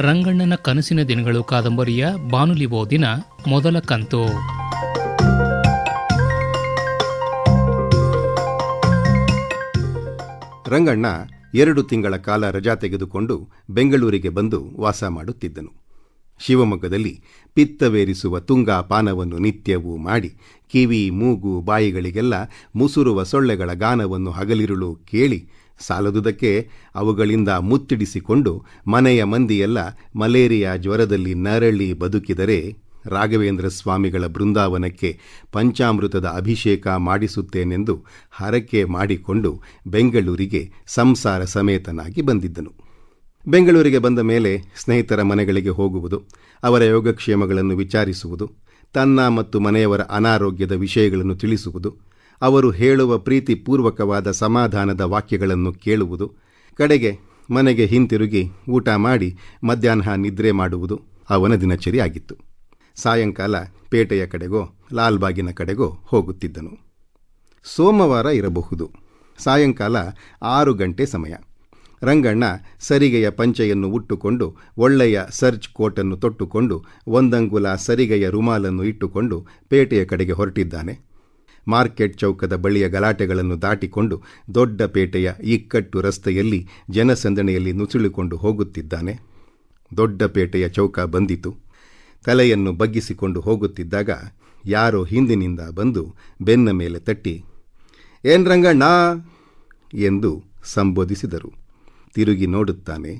ರಂಗಣ್ಣನ ಕನಸಿನ ದಿನಗಳು ಕಾದಂಬರಿಯ ಬಾನುಲಿ ಓದಿನ ಮೊದಲ ಕಂತು. ರಂಗಣ್ಣ ಎರಡು ತಿಂಗಳ ಕಾಲ ರಜಾ ತೆಗೆದುಕೊಂಡು ಬೆಂಗಳೂರಿಗೆ ಬಂದು ವಾಸ ಮಾಡುತ್ತಿದ್ದನು. ಶಿವಮೊಗ್ಗದಲ್ಲಿ ಪಿತ್ತವೇರಿಸುವ ತುಂಗಾ ಪಾನವನ್ನು ನಿತ್ಯವೂ ಮಾಡಿ ಕಿವಿ, ಮೂಗು, ಬಾಯಿಗಳಿಗೆಲ್ಲ ಮುಸುರುವ ಸೊಳ್ಳೆಗಳ ಗಾನವನ್ನು ಹಗಲಿರುಳು ಕೇಳಿ ಸಾಲದುದಕ್ಕೆ ಅವುಗಳಿಂದ ಮುತ್ತಿಡಿಸಿಕೊಂಡು ಮನೆಯ ಮಂದಿಯೆಲ್ಲ ಮಲೇರಿಯಾ ಜ್ವರದಲ್ಲಿ ನರಳಿ ಬದುಕಿದರೆ ರಾಘವೇಂದ್ರ ಸ್ವಾಮಿಗಳ ಬೃಂದಾವನಕ್ಕೆ ಪಂಚಾಮೃತದ ಅಭಿಷೇಕ ಮಾಡಿಸುತ್ತೇನೆಂದು ಹರಕೆ ಮಾಡಿಕೊಂಡು ಬೆಂಗಳೂರಿಗೆ ಸಂಸಾರ ಸಮೇತನಾಗಿ ಬಂದಿದ್ದನು. ಬೆಂಗಳೂರಿಗೆ ಬಂದ ಮೇಲೆ ಸ್ನೇಹಿತರ ಮನೆಗಳಿಗೆ ಹೋಗುವುದು, ಅವರ ಯೋಗಕ್ಷೇಮಗಳನ್ನು ವಿಚಾರಿಸುವುದು, ತನ್ನ ಮತ್ತು ಮನೆಯವರ ಅನಾರೋಗ್ಯದ ವಿಷಯಗಳನ್ನು ತಿಳಿಸುವುದು ಅವರು ಹೇಳುವ ಪ್ರೀತಿಪೂರ್ವಕವಾದ ಸಮಾಧಾನದ ವಾಕ್ಯಗಳನ್ನು ಕೇಳುವುದು, ಕಡೆಗೆ ಮನೆಗೆ ಹಿಂತಿರುಗಿ ಊಟ ಮಾಡಿ ಮಧ್ಯಾಹ್ನ ನಿದ್ರೆ ಮಾಡುವುದು ಅವನ ದಿನಚರಿ ಆಗಿತ್ತು. ಸಾಯಂಕಾಲ ಪೇಟೆಯ ಕಡೆಗೋ, ಲಾಲ್ಬಾಗಿನ ಕಡೆಗೋ ಹೋಗುತ್ತಿದ್ದನು. ಸೋಮವಾರ ಇರಬಹುದು. ಸಾಯಂಕಾಲ ಆರು ಗಂಟೆ ಸಮಯ. ರಂಗಣ್ಣ ಸರಿಗೆಯ ಪಂಚೆಯನ್ನು ಉಟ್ಟುಕೊಂಡು, ಒಳ್ಳೆಯ ಸರ್ಜ್ ಕೋಟನ್ನು ತೊಟ್ಟುಕೊಂಡು, ಒಂದಂಗುಲ ಸರಿಗೆಯ ರುಮಾಲನ್ನು ಇಟ್ಟುಕೊಂಡು ಪೇಟೆಯ ಕಡೆಗೆ ಹೊರಟಿದ್ದಾನೆ. ಮಾರ್ಕೆಟ್ ಚೌಕದ ಬಳಿಯ ಗಲಾಟೆಗಳನ್ನು ದಾಟಿಕೊಂಡು ದೊಡ್ಡ ಪೇಟೆಯ ಇಕ್ಕಟ್ಟು ರಸ್ತೆಯಲ್ಲಿ ಜನಸಂದಣಿಯಲ್ಲಿ ನುಸುಳಿಕೊಂಡು ಹೋಗುತ್ತಿದ್ದಾನೆ. ದೊಡ್ಡ ಪೇಟೆಯ ಚೌಕ ಬಂದಿತು. ತಲೆಯನ್ನು ಬಗ್ಗಿಸಿಕೊಂಡು ಹೋಗುತ್ತಿದ್ದಾಗ ಯಾರೋ ಹಿಂದಿನಿಂದ ಬಂದು ಬೆನ್ನ ಮೇಲೆ ತಟ್ಟಿ, ಏನ್ ರಂಗಣ್ಣ? ಎಂದು ಸಂಬೋಧಿಸಿದರು. ತಿರುಗಿ ನೋಡುತ್ತಾನೆ,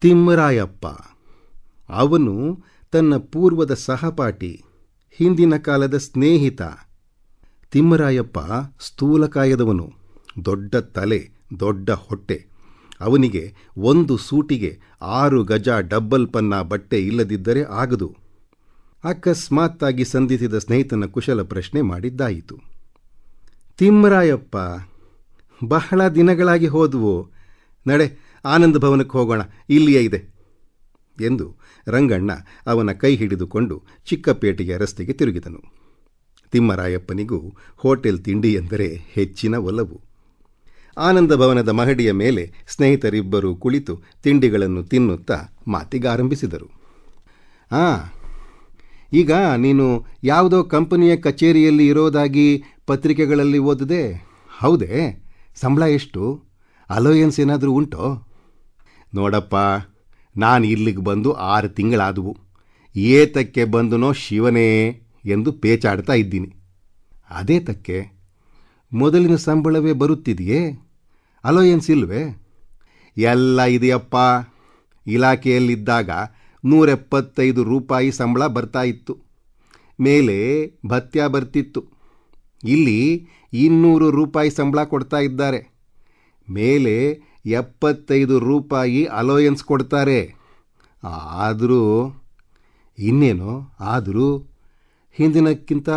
ತಿಮ್ಮರಾಯಪ್ಪ, ಅವನು ತನ್ನ ಪೂರ್ವದ ಸಹಪಾಠಿ, ಹಿಂದಿನ ಕಾಲದ ಸ್ನೇಹಿತ ತಿಮ್ಮರಾಯಪ್ಪ ಸ್ಥೂಲಕಾಯದವನು ದೊಡ್ಡ ತಲೆ, ದೊಡ್ಡ ಹೊಟ್ಟೆ. ಅವನಿಗೆ ಒಂದು ಸೂಟಿಗೆ ಆರು ಗಜ ಡಬ್ಬಲ್ ಪನ್ನ ಬಟ್ಟೆ ಇಲ್ಲದಿದ್ದರೆ ಆಗದು. ಅಕಸ್ಮಾತ್ತಾಗಿ ಸಂಧಿಸಿದ ಸ್ನೇಹಿತನ ಕುಶಲ ಪ್ರಶ್ನೆ ಮಾಡಿದ್ದಾಯಿತು. ತಿಮ್ಮರಾಯಪ್ಪ, ಬಹಳ ದಿನಗಳಾಗಿ ಹೋದವು. ನಡೆ, ಆನಂದ ಭವನಕ್ಕೆ ಹೋಗೋಣ, ಇಲ್ಲಿಯೇ ಇದೆ ಎಂದು ರಂಗಣ್ಣ ಅವನ ಕೈ ಹಿಡಿದುಕೊಂಡು ಚಿಕ್ಕಪೇಟೆಯ ರಸ್ತೆಗೆ ತಿರುಗಿದನು. ತಿಮ್ಮರಾಯಪ್ಪನಿಗೂ ಹೋಟೆಲ್ ತಿಂಡಿ ಎಂದರೆ ಹೆಚ್ಚಿನ ಒಲವು. ಆನಂದ ಭವನದ ಮಹಡಿಯ ಮೇಲೆ ಸ್ನೇಹಿತರಿಬ್ಬರು ಕುಳಿತು ತಿಂಡಿಗಳನ್ನು ತಿನ್ನುತ್ತಾ ಮಾತಿಗಾರಂಭಿಸಿದರು ಆ, ಈಗ ನೀನು ಯಾವುದೋ ಕಂಪನಿಯ ಕಚೇರಿಯಲ್ಲಿ ಇರೋದಾಗಿ ಪತ್ರಿಕೆಗಳಲ್ಲಿ ಓದಿದೆ? ಹೌದೇ? ಸಂಬಳ ಎಷ್ಟು? ಅಲೋಯನ್ಸ್ ಏನಾದರೂ ಉಂಟೋ? ನೋಡಪ್ಪ, ನಾನು ಇಲ್ಲಿಗೆ ಬಂದು ಆರು ತಿಂಗಳಾದವು. ಏತಕ್ಕೆ ಬಂದನೋ ಶಿವನೇ? ಎಂದು ಪೇಚಾಡ್ತಾ ಇದ್ದೀನಿ. ಅದೇ ತಕ್ಕೆ ಮೊದಲಿನ ಸಂಬಳವೇ ಬರುತ್ತಿದೆಯೇ? ಅಲೋಯನ್ಸ್ ಇಲ್ವೇ? ಎಲ್ಲ ಇದೆಯಪ್ಪ. ಇಲಾಖೆಯಲ್ಲಿದ್ದಾಗ ನೂರೆಪ್ಪತ್ತೈದು ರೂಪಾಯಿ ಸಂಬಳ ಬರ್ತಾ ಇತ್ತು. ಮೇಲೆ ಭತ್ಯ ಬರ್ತಿತ್ತು. ಇಲ್ಲಿ ಇನ್ನೂರು ರೂಪಾಯಿ ಸಂಬಳ ಕೊಡ್ತಾ ಇದ್ದಾರೆ. ಮೇಲೆ ಎಪ್ಪತ್ತೈದು ರೂಪಾಯಿ ಅಲೋಯನ್ಸ್ ಕೊಡ್ತಾರೆ. ಆದರೂ ಇನ್ನೇನು? ಆದರೂ ಹಿಂದಿನಕ್ಕಿಂತ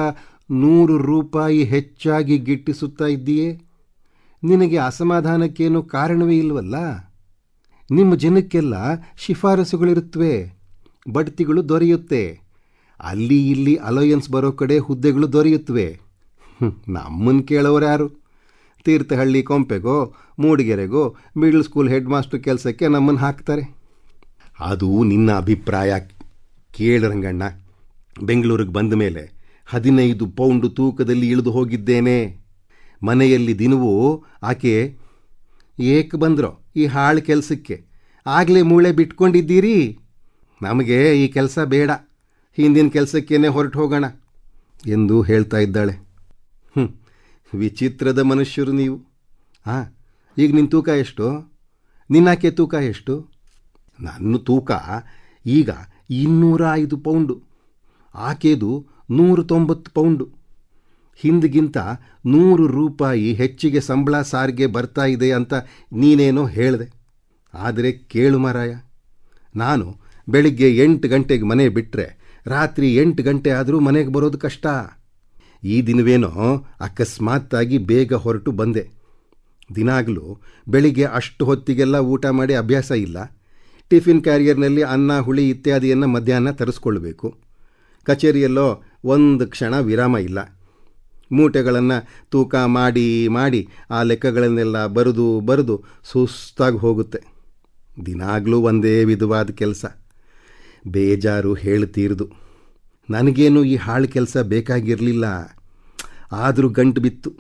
ನೂರು ರೂಪಾಯಿ ಹೆಚ್ಚಾಗಿ ಗಿಟ್ಟಿಸುತ್ತಾ ಇದ್ದೀಯೇ? ನಿನಗೆ ಅಸಮಾಧಾನಕ್ಕೇನು ಕಾರಣವೇ ಇಲ್ಲವಲ್ಲ ನಿಮ್ಮ ಜನಕ್ಕೆಲ್ಲ ಶಿಫಾರಸುಗಳಿರುತ್ತವೆ, ಬಡ್ತಿಗಳು ದೊರೆಯುತ್ತೆ. ಅಲ್ಲಿ ಇಲ್ಲಿ ಅಲೋಯನ್ಸ್ ಬರೋ ಕಡೆ ಹುದ್ದೆಗಳು ದೊರೆಯುತ್ತವೆ. ನಮ್ಮನ್ನು ಕೇಳೋರು ಯಾರು? ತೀರ್ಥಹಳ್ಳಿ ಕೊಂಪೆಗೋ, ಮೂಡಿಗೆರೆಗೋ ಮಿಡ್ಲ್ ಸ್ಕೂಲ್ ಹೆಡ್ ಮಾಸ್ಟರ್ ಕೆಲಸಕ್ಕೆ ನಮ್ಮನ್ನು ಹಾಕ್ತಾರೆ. ಅದು ನಿನ್ನ ಅಭಿಪ್ರಾಯ ಕೇಳರಂಗಣ್ಣ ಬೆಂಗಳೂರಿಗೆ ಬಂದ ಮೇಲೆ ಹದಿನೈದು ಪೌಂಡು ತೂಕದಲ್ಲಿ ಇಳಿದು ಹೋಗಿದ್ದೇನೆ. ಮನೆಯಲ್ಲಿ ದಿನವೂ ಆಕೆ ಏಕೆ ಬಂದ್ರೋ ಈ ಹಾಳು ಕೆಲಸಕ್ಕೆ. ಆಗಲೇ ಮೂಳೆ ಬಿಟ್ಕೊಂಡಿದ್ದೀರಿ? ನಮಗೆ ಈ ಕೆಲಸ ಬೇಡ. ಹಿಂದಿನ ಕೆಲಸಕ್ಕೇನೆ ಹೊರಟು ಹೋಗೋಣ ಎಂದು ಹೇಳ್ತಾ ಇದ್ದಾಳೆ. ಹ್ಞೂ ವಿಚಿತ್ರದ ಮನುಷ್ಯರು ನೀವು. ಹಾಂ ಈಗ ನಿನ್ನ ತೂಕ ಎಷ್ಟು? ನಿನ್ನಾಕೆ ತೂಕ ಎಷ್ಟು? ನನ್ನ ತೂಕ ಈಗ ಇನ್ನೂರ ಐದು ಪೌಂಡು. ಆಕೆದು ನೂರು ತೊಂಬತ್ತು ಪೌಂಡು. ಹಿಂದಿಗಿಂತ ನೂರು ರೂಪಾಯಿ ಹೆಚ್ಚಿಗೆ ಸಂಬಳ ಸಾರಿಗೆ ಬರ್ತಾ ಇದೆ ಅಂತ ನೀನೇನೋ ಹೇಳಿದೆ. ಆದರೆ ಕೇಳು ಮಾರಾಯ, ನಾನು ಬೆಳಿಗ್ಗೆ ಎಂಟು ಗಂಟೆಗೆ ಮನೆ ಬಿಟ್ಟರೆ ರಾತ್ರಿ ಎಂಟು ಗಂಟೆ ಆದರೂ ಮನೆಗೆ ಬರೋದು ಕಷ್ಟ. ಈ ದಿನವೇನೋ ಅಕಸ್ಮಾತ್ತಾಗಿ ಬೇಗ ಹೊರಟು ಬಂದೆ. ದಿನಾಗಲೂ ಬೆಳಿಗ್ಗೆ ಅಷ್ಟು ಹೊತ್ತಿಗೆಲ್ಲ ಊಟ ಮಾಡಿ ಅಭ್ಯಾಸ ಇಲ್ಲ. ಟಿಫಿನ್ ಕ್ಯಾರಿಯರ್ನಲ್ಲಿ ಅನ್ನ, ಹುಳಿ ಇತ್ಯಾದಿಯನ್ನು ಮಧ್ಯಾಹ್ನ ತರಿಸ್ಕೊಳ್ಬೇಕು. ಕಚೇರಿಯಲ್ಲೋ ಒಂದು ಕ್ಷಣ ವಿರಾಮ ಇಲ್ಲ. ಮೂಟೆಗಳನ್ನು ತೂಕ ಮಾಡಿ ಮಾಡಿ ಆ ಲೆಕ್ಕಗಳನ್ನೆಲ್ಲ ಬರೆದು ಬರೆದು ಸುಸ್ತಾಗಿ ಹೋಗುತ್ತೆ. ದಿನಾಗಲೂ ಒಂದೇ ವಿಧವಾದ ಕೆಲಸ. ಬೇಜಾರು ಹೇಳ್ತೀರ್ದು ನನಗೇನು ಈ ಹಾಳು ಕೆಲಸ ಬೇಕಾಗಿರಲಿಲ್ಲ. ಆದರೂ ಗಂಟು ಬಿತ್ತು.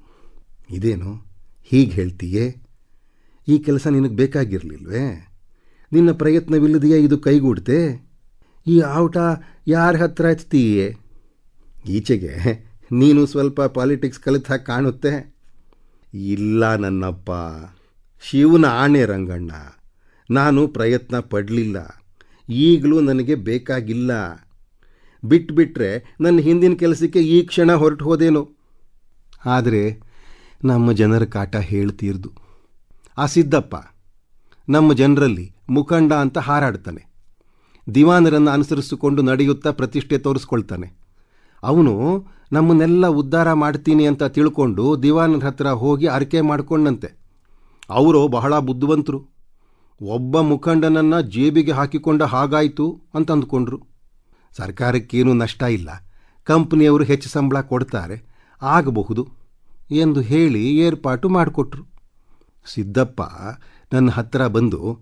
ಇದೇನು? ಹೀಗೆ ಹೇಳ್ತೀಯೇ? ಈ ಕೆಲಸ ನಿನಗೆ ಬೇಕಾಗಿರಲಿಲ್ವೇ? ನಿನ್ನ ಪ್ರಯತ್ನವಿಲ್ಲದೆಯೇ ಇದು ಕೈಗೂಡ್ತೆ? ಈ ಆಟ ಯಾರ ಹತ್ರ ಎತ್ತೀಯೇ ಈಚೆಗೆ ನೀನು ಸ್ವಲ್ಪ ಪಾಲಿಟಿಕ್ಸ್ ಕಲಿತ ಕಾಣುತ್ತೆ. ಇಲ್ಲ ನನ್ನಪ್ಪ, ಶಿವನ ಆಣೆ ರಂಗಣ್ಣ, ನಾನು ಪ್ರಯತ್ನ ಪಡಲಿಲ್ಲ. ಈಗಲೂ ನನಗೆ ಬೇಕಾಗಿಲ್ಲ. ಬಿಟ್ಬಿಟ್ರೆ ನನ್ನ ಹಿಂದಿನ ಕೆಲಸಕ್ಕೆ ಈ ಕ್ಷಣ ಹೊರಟು ಹೋದೇನು? ಆದರೆ ನಮ್ಮ ಜನರ ಕಾಟ ಹೇಳ್ತೀರ್ದು. ಆ ಸಿದ್ದಪ್ಪ, ನಮ್ಮ ಜನರಲ್ಲಿ ಮುಖಂಡ ಅಂತ ಹಾರಾಡ್ತಾನೆ. ದಿವಾನರನ್ನು ಅನುಸರಿಸಿಕೊಂಡು ನಡೆಯುತ್ತಾ ಪ್ರತಿಷ್ಠೆ ತೋರಿಸ್ಕೊಳ್ತಾನೆ. ಅವನು, ನಮ್ಮನ್ನೆಲ್ಲ ಉದ್ಧಾರ ಮಾಡ್ತೀನಿ ಅಂತ ತಿಳ್ಕೊಂಡು ದಿವಾನರ ಹತ್ರ ಹೋಗಿ ಅರಕೆ ಮಾಡಿಕೊಂಡಂತೆ. ಅವರು ಬಹಳ ಬುದ್ಧಿವಂತರು. ಒಬ್ಬ ಮುಖಂಡನನ್ನು ಜೇಬಿಗೆ ಹಾಕಿಕೊಂಡ ಹಾಗಾಯಿತು ಅಂತ ಅಂದ್ಕೊಂಡ್ರು. ಸರ್ಕಾರಕ್ಕೇನೂ ನಷ್ಟ ಇಲ್ಲ. ಕಂಪ್ನಿಯವರು ಹೆಚ್ಚು ಸಂಬಳ ಕೊಡ್ತಾರೆ. ಆಗಬಹುದು ಎಂದು ಹೇಳಿ ಏರ್ಪಾಟು ಮಾಡಿಕೊಟ್ರು. ಸಿದ್ದಪ್ಪ ನನ್ನ ಹತ್ತಿರ ಬಂದು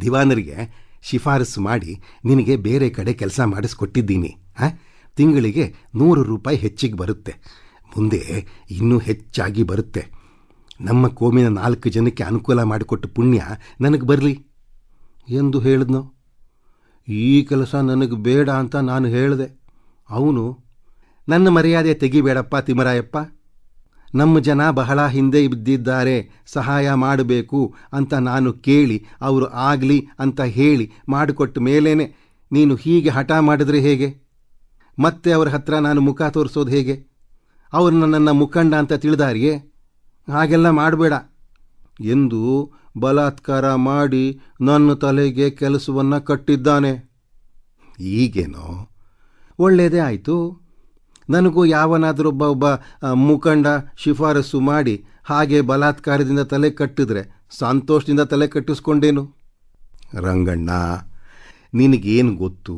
ದಿವಾನರಿಗೆ ಶಿಫಾರಸು ಮಾಡಿ ನಿನಗೆ ಬೇರೆ ಕಡೆ ಕೆಲಸ ಮಾಡಿಸ್ಕೊಟ್ಟಿದ್ದೀನಿ ಆ ತಿಂಗಳಿಗೆ ನೂರು ರೂಪಾಯಿ ಹೆಚ್ಚಿಗೆ ಬರುತ್ತೆ. ಮುಂದೆ ಇನ್ನೂ ಹೆಚ್ಚಾಗಿ ಬರುತ್ತೆ. ನಮ್ಮ ಕೋಮಿನ ನಾಲ್ಕು ಜನಕ್ಕೆ ಅನುಕೂಲ ಮಾಡಿಕೊಟ್ಟು ಪುಣ್ಯ ನನಗೆ ಬರಲಿ ಎಂದು ಹೇಳಿದ್ನು. ಈ ಕೆಲಸ ನನಗೆ ಬೇಡ ಅಂತ ನಾನು ಹೇಳಿದೆ. ಅವನು, ನನ್ನ ಮರ್ಯಾದೆ ತೆಗಿಬೇಡಪ್ಪ ತಿಮರಾಯಪ್ಪ ನಮ್ಮ ಜನ ಬಹಳ ಹಿಂದೆ ಬಿದ್ದಿದ್ದಾರೆ, ಸಹಾಯ ಮಾಡಬೇಕು ಅಂತ ನಾನು ಕೇಳಿ, ಅವರು ಆಗಲಿ ಅಂತ ಹೇಳಿ ಮಾಡಿಕೊಟ್ಟ ಮೇಲೇನೆ ನೀನು ಹೀಗೆ ಹಠ ಮಾಡಿದ್ರೆ ಹೇಗೆ? ಮತ್ತೆ ಅವರ ಹತ್ರ ನಾನು ಮುಖ ತೋರಿಸೋದು ಹೇಗೆ? ಅವರು ನನ್ನನ್ನು ಮುಖಂಡ ಅಂತ ತಿಳಿದಾರಿಯೇ? ಹಾಗೆಲ್ಲ ಮಾಡಬೇಡ. ಎಂದು ಬಲಾತ್ಕಾರ ಮಾಡಿ ನನ್ನ ತಲೆಗೆ ಕೆಲಸವನ್ನು ಕಟ್ಟಿದ್ದಾನೆ. ಈಗೇನೋ ಒಳ್ಳೆಯದೇ ಆಯಿತು. ನನಗೂ ಯಾವನಾದರೊಬ್ಬ ಒಬ್ಬ ಮುಖಂಡ ಶಿಫಾರಸು ಮಾಡಿ ಹಾಗೆ ಬಲಾತ್ಕಾರದಿಂದ ತಲೆ ಕಟ್ಟಿದ್ರೆ ಸಂತೋಷದಿಂದ ತಲೆ ಕಟ್ಟಿಸ್ಕೊಂಡೇನು? ರಂಗಣ್ಣ, ನಿನಗೇನು ಗೊತ್ತು?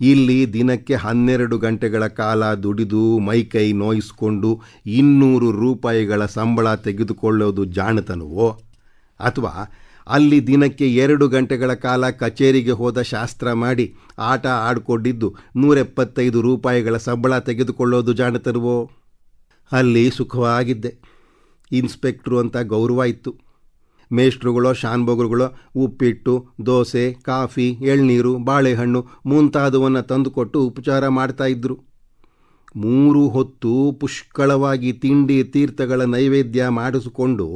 ಇಲ್ಲಿ ದಿನಕ್ಕೆ ಹನ್ನೆರಡು ಗಂಟೆಗಳ ಕಾಲ ದುಡಿದು ಮೈಕೈ ನೋಯಿಸ್ಕೊಂಡು ಇನ್ನೂರು ರೂಪಾಯಿಗಳ ಸಂಬಳ ತೆಗೆದುಕೊಳ್ಳೋದು ಜಾಣತನವೋ? ಅಥವಾ ಅಲ್ಲಿ ದಿನಕ್ಕೆ ಎರಡು ಗಂಟೆಗಳ ಕಾಲ ಕಚೇರಿಗೆ ಹೋದ ಶಾಸ್ತ್ರ ಮಾಡಿ ಆಟ ಆಡ್ಕೊಂಡಿದ್ದು ನೂರೆಪ್ಪತ್ತೈದು ರೂಪಾಯಿಗಳ ಸಂಬಳ ತೆಗೆದುಕೊಳ್ಳೋದು ಜಾಣತನವೋ? ಅಲ್ಲಿ ಸುಖವಾಗಿದ್ದೆ. ಇನ್ಸ್ಪೆಕ್ಟ್ರು ಅಂತ ಗೌರವ ಇತ್ತು. ಮೇಷ್ಟ್ರುಗಳೋ ಶಾನ್ಭೋಗರುಗಳೋ ಉಪ್ಪಿಟ್ಟು, ದೋಸೆ, ಕಾಫಿ, ಎಳ್ನೀರು, ಬಾಳೆಹಣ್ಣು ಮುಂತಾದವನ್ನು ತಂದುಕೊಟ್ಟು ಉಪಚಾರ ಮಾಡ್ತಾಯಿದ್ರು ಮೂರು ಹೊತ್ತು ಪುಷ್ಕಳವಾಗಿ ತಿಂಡಿ ತೀರ್ಥಗಳ ನೈವೇದ್ಯ ಮಾಡಿಸಿಕೊಂಡು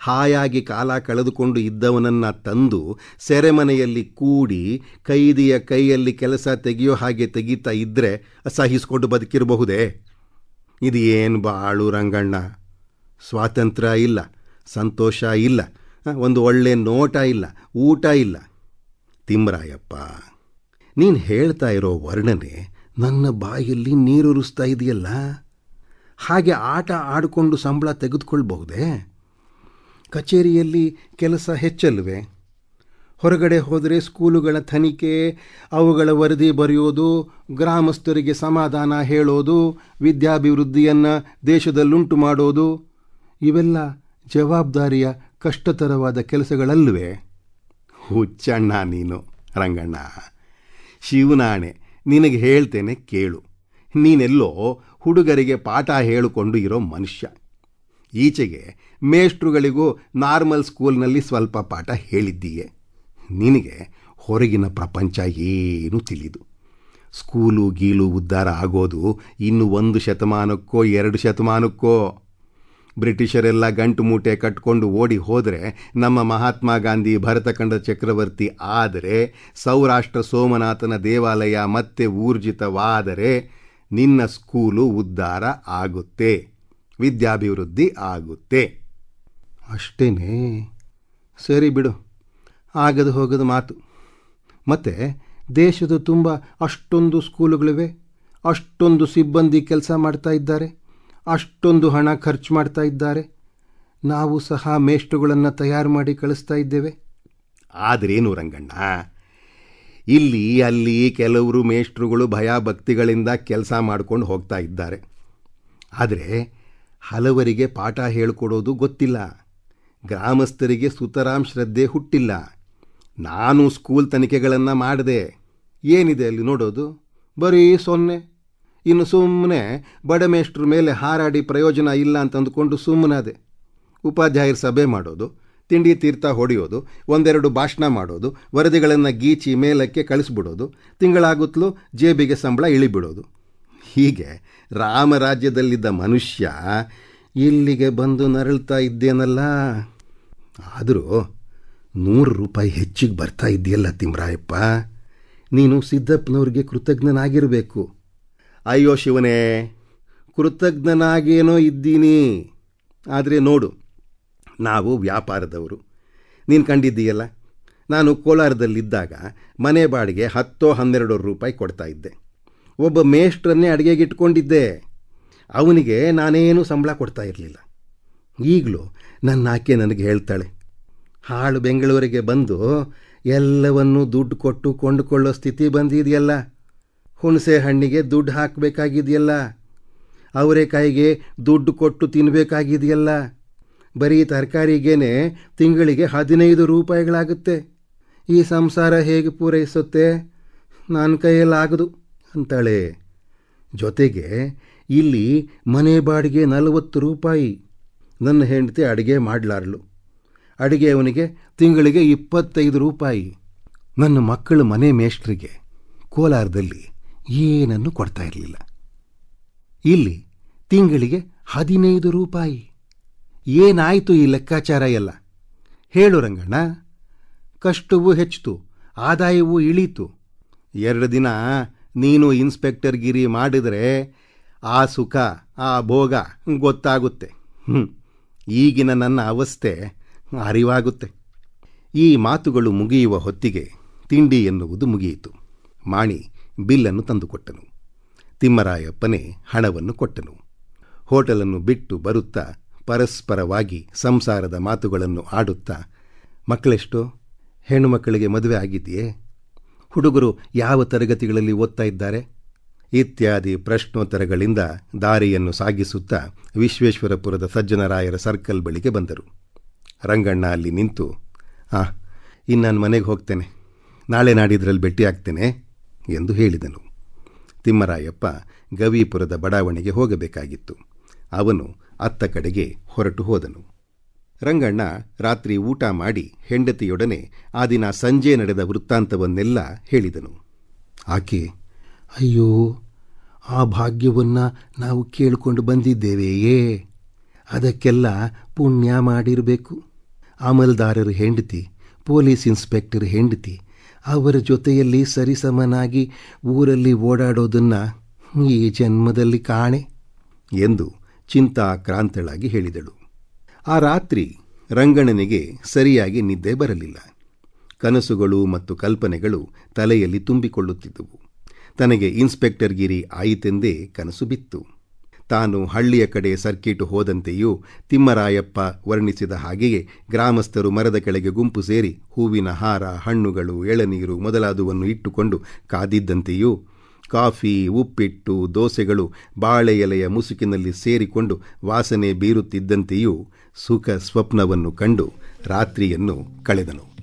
ಹಾಯಾಗಿ ಕಾಲ ಕಳೆದುಕೊಂಡು ಇದ್ದವನನ್ನು ತಂದು ಸೆರೆಮನೆಯಲ್ಲಿ ಕೂಡಿ ಕೈದಿಯ ಕೈಯಲ್ಲಿ ಕೆಲಸ ತೆಗೆಯೋ ಹಾಗೆ ತೆಗೀತಾ ಇದ್ದರೆ ಸಹಿಸಿಕೊಂಡು ಬದುಕಿರಬಹುದೇ? ಇದು ಏನು ಬಾಳು ರಂಗಣ್ಣ? ಸ್ವಾತಂತ್ರ್ಯ ಇಲ್ಲ, ಸಂತೋಷ ಇಲ್ಲ ಒಂದು ಒಳ್ಳೆ ನೋಟ ಇಲ್ಲ, ಊಟ ಇಲ್ಲ. ತಿಮ್ರಾಯಪ್ಪ, ನೀನು ಹೇಳ್ತಾ ಇರೋ ವರ್ಣನೆ ನನ್ನ ಬಾಯಲ್ಲಿ ನೀರುರಿಸ್ತಾ ಇದೆಯಲ್ಲ? ಹಾಗೆ ಆಟ ಆಡಿಕೊಂಡು ಸಂಬಳ ತೆಗೆದುಕೊಳ್ಬಹುದೇ? ಕಚೇರಿಯಲ್ಲಿ ಕೆಲಸ ಹೆಚ್ಚಲ್ವೇ ಹೊರಗಡೆ ಹೋದರೆ ಸ್ಕೂಲುಗಳ ತನಿಖೆ, ಅವುಗಳ ವರದಿ ಬರೆಯೋದು, ಗ್ರಾಮಸ್ಥರಿಗೆ ಸಮಾಧಾನ ಹೇಳೋದು, ವಿದ್ಯಾಭಿವೃದ್ಧಿಯನ್ನು ದೇಶದಲ್ಲುಂಟು ಮಾಡೋದು, ಇವೆಲ್ಲ ಜವಾಬ್ದಾರಿಯ ಕಷ್ಟತರವಾದ ಕೆಲಸಗಳಲ್ವೇ ಹುಚ್ಚಣ್ಣ ನೀನು, ರಂಗಣ್ಣ. ಶಿವನಾಣೆ ನಿನಗೆ ಹೇಳ್ತೇನೆ ಕೇಳು. ನೀನೆಲ್ಲೋ ಹುಡುಗರಿಗೆ ಪಾಠ ಹೇಳಿಕೊಂಡು ಇರೋ ಮನುಷ್ಯ. ಈಚೆಗೆ ಮೇಷ್ಟ್ರುಗಳಿಗೂ ನಾರ್ಮಲ್ ಸ್ಕೂಲ್ನಲ್ಲಿ ಸ್ವಲ್ಪ ಪಾಠ ಹೇಳಿದ್ದೀಯೆ. ನಿನಗೆ ಹೊರಗಿನ ಪ್ರಪಂಚ ಏನೂ ತಿಳಿದು. ಸ್ಕೂಲು ಗೀಲು ಉದ್ಧಾರ ಆಗೋದು ಇನ್ನು ಒಂದು ಶತಮಾನಕ್ಕೋ ಎರಡು ಶತಮಾನಕ್ಕೋ. ಬ್ರಿಟಿಷರೆಲ್ಲ ಗಂಟು ಮೂಟೆ ಕಟ್ಕೊಂಡು ಓಡಿ ಹೋದರೆ ನಮ್ಮ ಮಹಾತ್ಮ ಗಾಂಧಿ ಭರತಖಂಡ ಚಕ್ರವರ್ತಿ ಆದರೆ, ಸೌರಾಷ್ಟ್ರ ಸೋಮನಾಥನ ದೇವಾಲಯ ಮತ್ತೆ ಊರ್ಜಿತವಾದರೆ ನಿನ್ನ ಸ್ಕೂಲು ಉದ್ಧಾರ ಆಗುತ್ತೆ, ವಿದ್ಯಾಭಿವೃದ್ಧಿ ಆಗುತ್ತೆ. ಅಷ್ಟೇ ಸರಿ ಬಿಡು. ಆಗದು ಹೋಗದು ಮಾತು. ಮತ್ತು ದೇಶದ ತುಂಬ ಅಷ್ಟೊಂದು ಸ್ಕೂಲುಗಳಿವೆ, ಅಷ್ಟೊಂದು ಸಿಬ್ಬಂದಿ ಕೆಲಸ ಮಾಡ್ತಾ ಇದ್ದಾರೆ. ಅಷ್ಟೊಂದು ಹಣ ಖರ್ಚು ಮಾಡ್ತಾ ಇದ್ದಾರೆ. ನಾವು ಸಹ ಮೇಷ್ಟ್ರುಗಳನ್ನು ತಯಾರು ಮಾಡಿ ಕಳಿಸ್ತಾ ಇದ್ದೇವೆ. ಆದ್ರೇನು ರಂಗಣ್ಣ? ಇಲ್ಲಿ ಅಲ್ಲಿ ಕೆಲವರು ಮೇಷ್ಟ್ರುಗಳು ಭಯಭಕ್ತಿಗಳಿಂದ ಕೆಲಸ ಮಾಡ್ಕೊಂಡು ಹೋಗ್ತಾ ಇದ್ದಾರೆ. ಆದರೆ ಹಲವರಿಗೆ ಪಾಠ ಹೇಳಿಕೊಡೋದು ಗೊತ್ತಿಲ್ಲ. ಗ್ರಾಮಸ್ಥರಿಗೆ ಸುತರಾಮ್ ಶ್ರದ್ಧೆ ಹುಟ್ಟಿಲ್ಲ. ನಾನು ಸ್ಕೂಲ್ ತನಿಖೆಗಳನ್ನು ಮಾಡಿದೆ. ಏನಿದೆ ಅಲ್ಲಿ ನೋಡೋದು? ಬರೀ ಸೊನ್ನೆ. ಇನ್ನು ಸುಮ್ಮನೆ ಬಡ ಮೇಷ್ಟ್ರ ಮೇಲೆ ಹಾರಾಡಿ ಪ್ರಯೋಜನ ಇಲ್ಲ ಅಂತ ಅಂದ್ಕೊಂಡು ಸುಮ್ಮನಾದೆ ಉಪಾಧ್ಯಾಯರ ಸಭೆ ಮಾಡೋದು, ತಿಂಡಿ ತೀರ್ಥ ಹೊಡೆಯೋದು, ಒಂದೆರಡು ಭಾಷಣ ಮಾಡೋದು, ವರದಿಗಳನ್ನು ಗೀಚಿ ಮೇಲಕ್ಕೆ ಕಳಿಸ್ಬಿಡೋದು, ತಿಂಗಳಾಗುತ್ತಲೂ ಜೇಬಿಗೆ ಸಂಬಳ ಇಳಿಬಿಡೋದು. ಹೀಗೆ ರಾಮರಾಜ್ಯದಲ್ಲಿದ್ದ ಮನುಷ್ಯ ಇಲ್ಲಿಗೆ ಬಂದು ನರಳ್ತಾ ಇದ್ದೇನಲ್ಲ? ಆದರೂ ನೂರು ರೂಪಾಯಿ ಹೆಚ್ಚಿಗೆ ಬರ್ತಾ ಇದೆಯಲ್ಲ ತಿಮ್ರಾಯಪ್ಪ. ನೀನು ಸಿದ್ದಪ್ಪನವ್ರಿಗೆ ಕೃತಜ್ಞನಾಗಿರಬೇಕು. ಅಯ್ಯೋ ಶಿವನೇ, ಕೃತಜ್ಞನಾಗೇನೋ ಇದ್ದೀನಿ. ಆದರೆ ನೋಡು, ನಾವು ವ್ಯಾಪಾರದವರು. ನೀನು ಕಂಡಿದ್ದೀಯಲ್ಲ? ನಾನು ಕೋಲಾರದಲ್ಲಿದ್ದಾಗ ಮನೆ ಬಾಡಿಗೆ ಹತ್ತೋ ಹನ್ನೆರಡು ರೂಪಾಯಿ ಕೊಡ್ತಾ ಇದ್ದೆ. ಒಬ್ಬ ಮೇಷ್ಟ್ರನ್ನೇ ಅಡುಗೆಗಿಟ್ಕೊಂಡಿದ್ದೆ ಅವನಿಗೆ ನಾನೇನು ಸಂಬಳ ಕೊಡ್ತಾ ಇರಲಿಲ್ಲ. ಈಗಲೂ ನನ್ನ ಆಕೆ ನನಗೆ ಹೇಳ್ತಾಳೆ, ಹಾಳು ಬೆಂಗಳೂರಿಗೆ ಬಂದು ಎಲ್ಲವನ್ನೂ ದುಡ್ಡು ಕೊಟ್ಟು ಕೊಂಡುಕೊಳ್ಳೋ ಸ್ಥಿತಿ ಬಂದಿದೆಯಲ್ಲ? ಹುಣಸೆ ಹಣ್ಣಿಗೆ ದುಡ್ಡು ಹಾಕಬೇಕಾಗಿದೆಯಲ್ಲ? ಅವರೆಕಾಯಿಗೆ ದುಡ್ಡು ಕೊಟ್ಟು ತಿನ್ನಬೇಕಾಗಿದೆಯಲ್ಲ ಬರೀ ತರಕಾರಿಗೇನೆ ತಿಂಗಳಿಗೆ ಹದಿನೈದು ರೂಪಾಯಿಗಳಾಗುತ್ತೆ. ಈ ಸಂಸಾರ ಹೇಗೆ ಪೂರೈಸುತ್ತೆ? ನನ್ನ ಕೈಯಲ್ಲಾಗದು, ಅಂತಾಳೆ. ಜೊತೆಗೆ ಇಲ್ಲಿ ಮನೆ ಬಾಡಿಗೆ ನಲವತ್ತು ರೂಪಾಯಿ. ನನ್ನ ಹೆಂಡತಿ ಅಡುಗೆ ಮಾಡಲಾರ್ಲು ಅಡುಗೆ ಅವನಿಗೆ ತಿಂಗಳಿಗೆ ಇಪ್ಪತ್ತೈದು ರೂಪಾಯಿ. ನನ್ನ ಮಕ್ಕಳು ಮನೆ ಮೇಷ್ಟ್ರಿಗೆ ಕೋಲಾರದಲ್ಲಿ ಏನನ್ನು ಕೊಡ್ತಾ ಇರಲಿಲ್ಲ. ಇಲ್ಲಿ ತಿಂಗಳಿಗೆ ಹದಿನೈದು ರೂಪಾಯಿ. ಏನಾಯಿತು ಈ ಲೆಕ್ಕಾಚಾರ ಎಲ್ಲ? ಹೇಳು ರಂಗಣ್ಣ. ಕಷ್ಟವೂ ಹೆಚ್ಚಿತು, ಆದಾಯವೂ ಇಳೀತು. ಎರಡು ದಿನ ನೀನು ಇನ್ಸ್ಪೆಕ್ಟರ್ ಗಿರಿ ಮಾಡಿದರೆ ಆ ಸುಖ, ಆ ಭೋಗ ಗೊತ್ತಾಗುತ್ತೆ. ಹ್ಞೂ ಈಗಿನ ನನ್ನ ಅವಸ್ಥೆ ಅರಿವಾಗುತ್ತೆ. ಈ ಮಾತುಗಳು ಮುಗಿಯುವ ಹೊತ್ತಿಗೆ ತಿಂಡಿ ಎನ್ನುವುದು ಮುಗಿಯಿತು. ಮಾಣಿ ಬಿಲ್ಲನ್ನು ತಂದುಕೊಟ್ಟನು. ತಿಮ್ಮರಾಯಪ್ಪನೇ ಹಣವನ್ನು ಕೊಟ್ಟನು. ಹೋಟೆಲನ್ನು ಬಿಟ್ಟು ಬರುತ್ತಾ ಪರಸ್ಪರವಾಗಿ ಸಂಸಾರದ ಮಾತುಗಳನ್ನು ಆಡುತ್ತಾ, ಮಕ್ಕಳೆಷ್ಟೋ, ಹೆಣ್ಣು ಮಕ್ಕಳಿಗೆ ಮದುವೆ ಆಗಿದೆಯೇ ಹುಡುಗರು ಯಾವ ತರಗತಿಗಳಲ್ಲಿ ಓದ್ತಾ ಇದ್ದಾರೆ? ಇತ್ಯಾದಿ ಪ್ರಶ್ನೋತ್ತರಗಳಿಂದ ದಾರಿಯನ್ನು ಸಾಗಿಸುತ್ತಾ ವಿಶ್ವೇಶ್ವರಪುರದ ಸಜ್ಜನರಾಯರ ಸರ್ಕಲ್ ಬಳಿಗೆ ಬಂದರು. ರಂಗಣ್ಣ ಅಲ್ಲಿ ನಿಂತು ಆ ಇನ್ನು ನಾನು ಮನೆಗೆ ಹೋಗ್ತೇನೆ. ನಾಳೆ ನಾಡಿದ್ರಲ್ಲಿ ಭೇಟಿ ಆಗ್ತೇನೆ ಎಂದು ಹೇಳಿದನು. ತಿಮ್ಮರಾಯಪ್ಪ ಗವಿಪುರದ ಬಡಾವಣೆಗೆ ಹೋಗಬೇಕಾಗಿತ್ತು. ಅವನು ಅತ್ತ ಕಡೆಗೆ ಹೊರಟು ಹೋದನು. ರಂಗಣ್ಣ ರಾತ್ರಿ ಊಟ ಮಾಡಿ ಹೆಂಡತಿಯೊಡನೆ ಆ ದಿನ ಸಂಜೆ ನಡೆದ ವೃತ್ತಾಂತವನ್ನೆಲ್ಲ ಹೇಳಿದನು. ಆಕೆ, ಅಯ್ಯೋ, ಆ ಭಾಗ್ಯವನ್ನು ನಾವು ಕೇಳಿಕೊಂಡು ಬಂದಿದ್ದೇವೆಯೇ? ಅದಕ್ಕೆಲ್ಲ ಪುಣ್ಯ ಮಾಡಿರಬೇಕು. ಅಮಲ್ದಾರರ ಹೆಂಡತಿ, ಪೊಲೀಸ್ ಇನ್ಸ್ಪೆಕ್ಟರ್ ಹೆಂಡತಿ ಅವರ ಜೊತೆಯಲ್ಲಿ ಸರಿಸಮನಾಗಿ ಊರಲ್ಲಿ ಓಡಾಡೋದನ್ನು ಈ ಜನ್ಮದಲ್ಲಿ ಕಾಣೆ ಎಂದು ಚಿಂತಾ ಕ್ರಾಂತಳಾಗಿ ಹೇಳಿದಳು. ಆ ರಾತ್ರಿ ರಂಗಣನಿಗೆ ಸರಿಯಾಗಿ ನಿದ್ದೆ ಬರಲಿಲ್ಲ. ಕನಸುಗಳು ಮತ್ತು ಕಲ್ಪನೆಗಳು ತಲೆಯಲ್ಲಿ ತುಂಬಿಕೊಳ್ಳುತ್ತಿದ್ದವು. ತನಗೆ ಇನ್ಸ್ಪೆಕ್ಟರ್ ಗಿರಿ ಆಯಿತೆಂದೇ ಕನಸು ಬಿತ್ತು. ತಾನು ಹಳ್ಳಿಯ ಕಡೆ ಸರ್ಕೀಟು ಹೋದಂತೆಯೂ ತಿಮ್ಮರಾಯಪ್ಪ ವರ್ಣಿಸಿದ ಹಾಗೆಯೇ ಗ್ರಾಮಸ್ಥರು ಮರದ ಕೆಳಗೆ ಗುಂಪು ಸೇರಿ ಹೂವಿನ ಹಾರ, ಹಣ್ಣುಗಳು, ಎಳನೀರು ಮೊದಲಾದುವನ್ನು ಇಟ್ಟುಕೊಂಡು ಕಾದಿದ್ದಂತೆಯೂ ಕಾಫಿ, ಉಪ್ಪಿಟ್ಟು, ದೋಸೆಗಳು ಬಾಳೆ ಎಲೆಯ ಮುಸುಕಿನಲ್ಲಿ ಸೇರಿಕೊಂಡು ವಾಸನೆ ಬೀರುತ್ತಿದ್ದಂತೆಯೂ ಸುಖ ಸ್ವಪ್ನವನ್ನು ಕಂಡು ರಾತ್ರಿಯನ್ನು ಕಳೆದನು.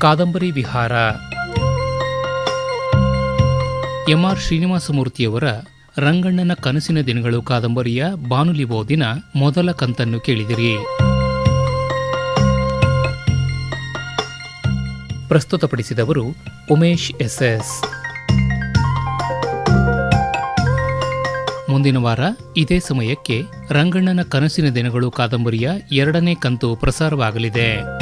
ಕಾದಂಬರಿ ವಿಹಾರ ಎಂಆರ್ ಶ್ರೀನಿವಾಸಮೂರ್ತಿಯವರ ರಂಗಣ್ಣನ ಕನಸಿನ ದಿನಗಳು ಕಾದಂಬರಿಯ ಬಾನುಲಿ ಓದಿನ ಮೊದಲ ಕಂತನ್ನು ಕೇಳಿದಿರಿ. ಪ್ರಸ್ತುತಪಡಿಸಿದವರು ಉಮೇಶ್ ಎಸ್ಎಸ್. ಮುಂದಿನ ವಾರ ಇದೇ ಸಮಯಕ್ಕೆ ರಂಗಣ್ಣನ ಕನಸಿನ ದಿನಗಳು ಕಾದಂಬರಿಯ ಎರಡನೇ ಕಂತು ಪ್ರಸಾರವಾಗಲಿದೆ.